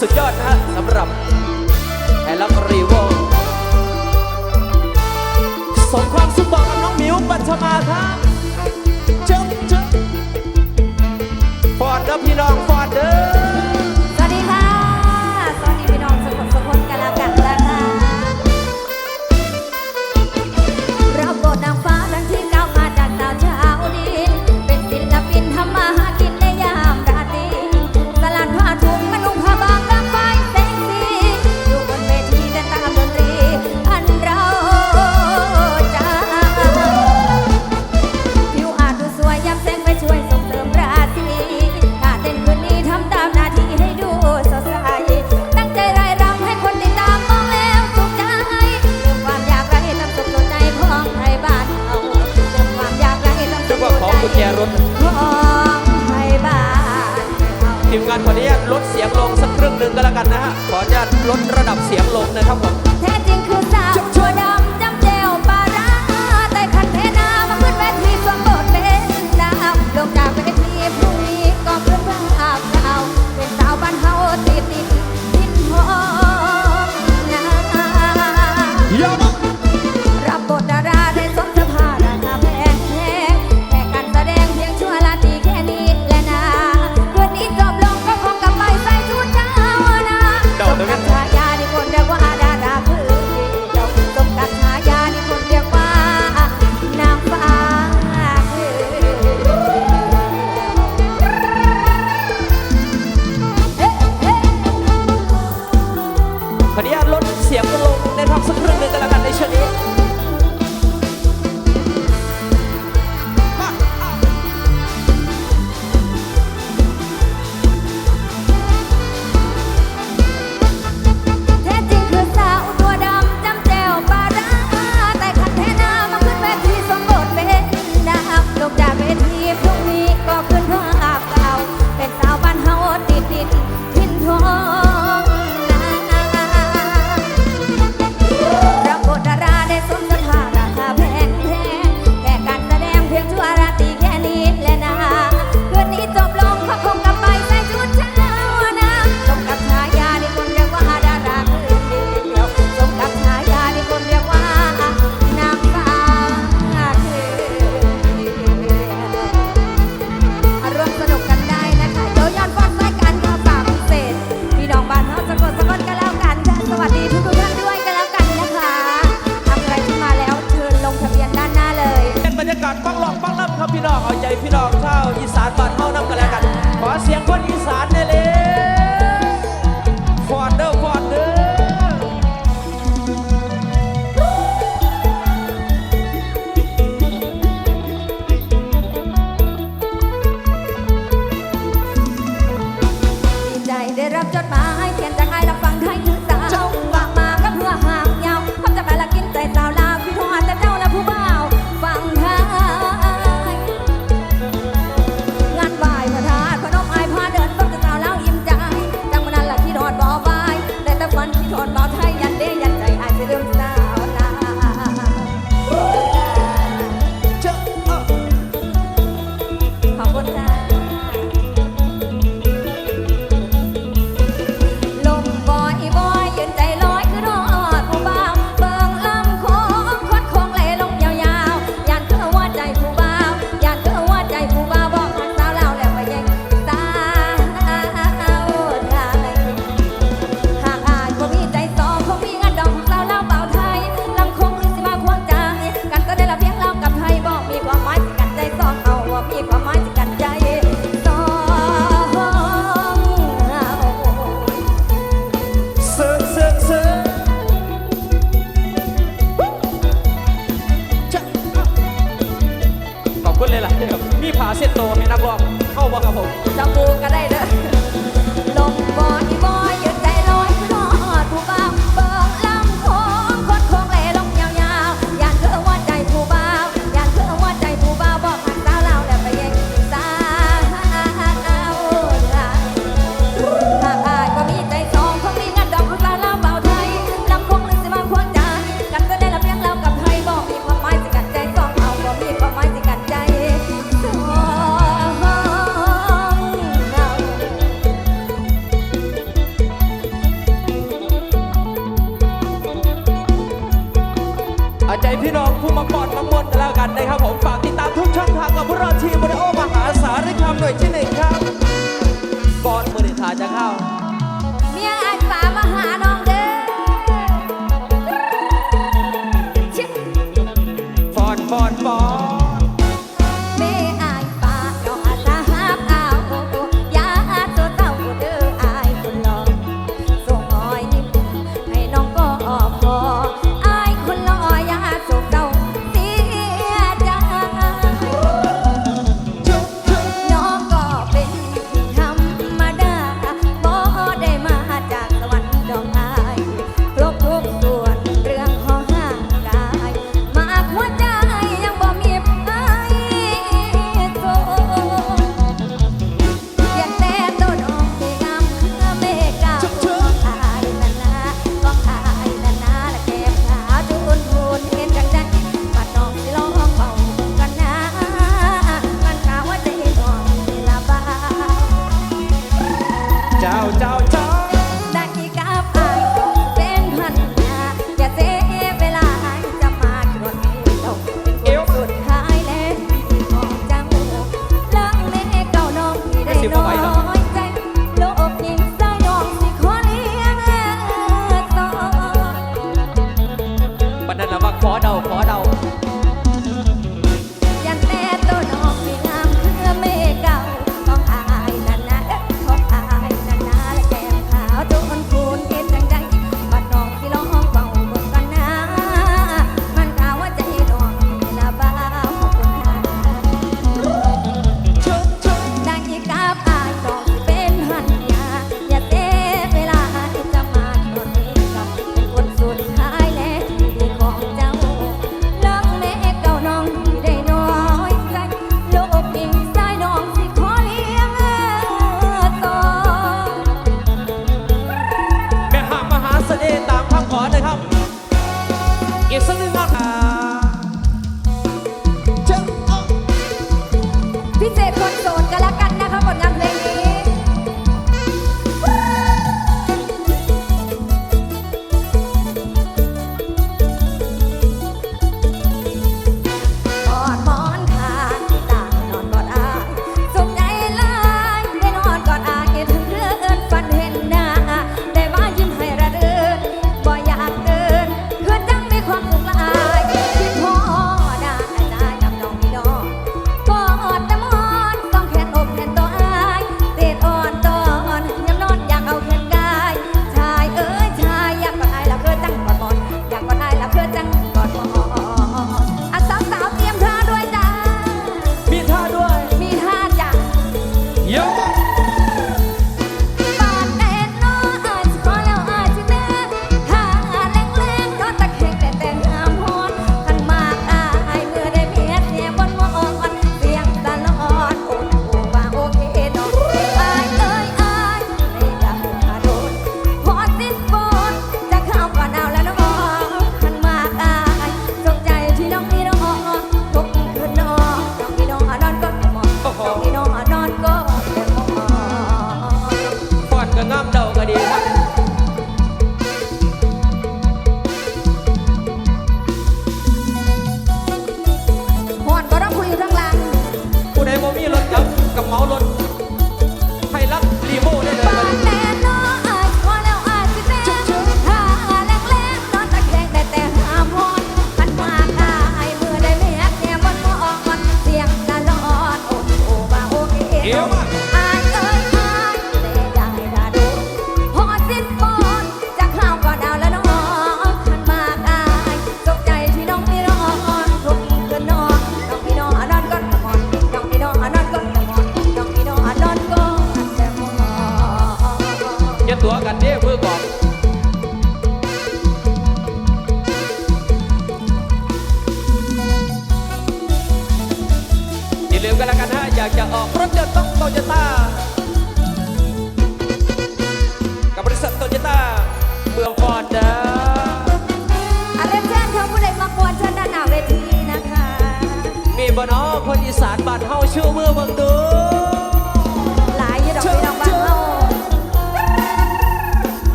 สุดยอดนะสำหรับแอลัรีวอวสมความสุขบอกกับน้องมิวปัญชมาครับ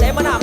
เต็มหน้า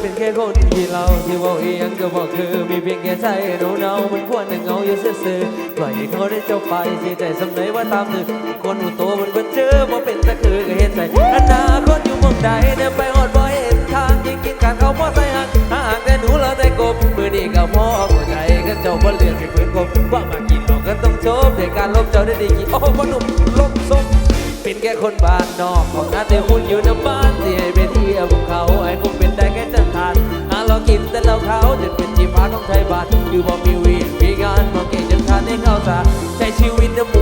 เป็นแค่คนที่เราที่ว่าเองก็บอกคือมีเพียงแค่ใจหนูเนามันควรจะเงาอยู่ซื่อๆปล่อยให้เขาได้เจ้าไปเสียใจสำไหนว่าตามนึกคนหูโตมันเป็นเจอบ่าเป็นตะคือก็เห็นใจอนาคตอยู่มองใดเนี่ยไปหอดบ่เห็นทางยิ่งกินขาดเขาบ่ใส่หักหาหากแต่หนูเราได้กบมือดีก็พอหัวใจก็เจ้าบ่เลือกให้ฝืนกบว่ามากินเราก็ต้องชมในการลบเจ้าได้ดีกี่โอ้บ่หนุ่มลบทรง เป็นแค่คนบ้านนอกของน้าแต่หุ่นอยู่ในบ้านที่ให้ไปเที่ยวภูเขาไอ้คงเป็นได้แค่จะทานหาเรากินแต่เราเขาจะเป็นจีฟ้าของไทยบ้านคือบ่มีวีมีงานมองเก่งจนทานให้เข้าตาใช้ชีวิตน้ำ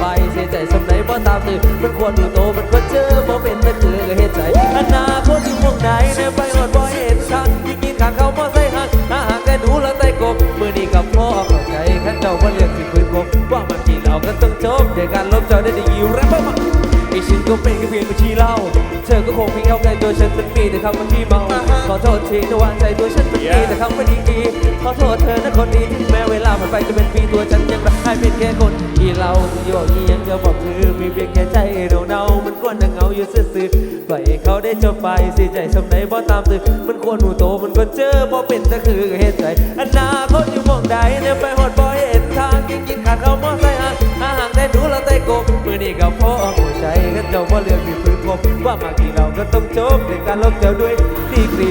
ไปเสียใจสำไหนบ่ตามตื่นมันควรดูโตมันควรเจอบ่เป็นมันคือก็เห็นใจอนาคตอยู่หมองไหนในี่ไปหอดบ่เห็นทางยิ่งกินขางเขาบ่ใส่หักหาหากแต่หนูแล้วใต้กบมือนี้กับพ่อเข้าใจขันเจ้าบ่เลือกสิฝืนกบว่ามากี่เราก็ต้องจบเดี๋ยวการลบเจ้าได้ดีอยู่แรปเปอร์มา ฉันก็เป็นแค่เพียงบัญชีเล่า เธอก็คงเพียงเอาใจตัวฉันมันมีแต่คำว่าที่เมา ขอโทษทีนะวางใจตัวฉันมันมีแต่คำว่าดีดีๆขอโทษเธอนะคนดีถึงแม้เวลาผ่านไปจะเป็นปีตัวฉันยังรักให้เป็นแค่คนที่เราที่อยู่ที่ยังจะบอกคือมีเพียงแค่ใจเราเนาๆมันควรจะเหงาอยู่ซื่อๆปล่อยให้เขาได้จบไปเสียใจสำไหนบ่ตามตื่นมันควรหูโตมันควรเจอบ่เป็นตะคือก็เห็นใจอนาคตอยู่ จ้าบ่เลือกที่ฝืนพบว่ามากี่เราก็ต้องจบในการลบเจ้าด้วยดีกรี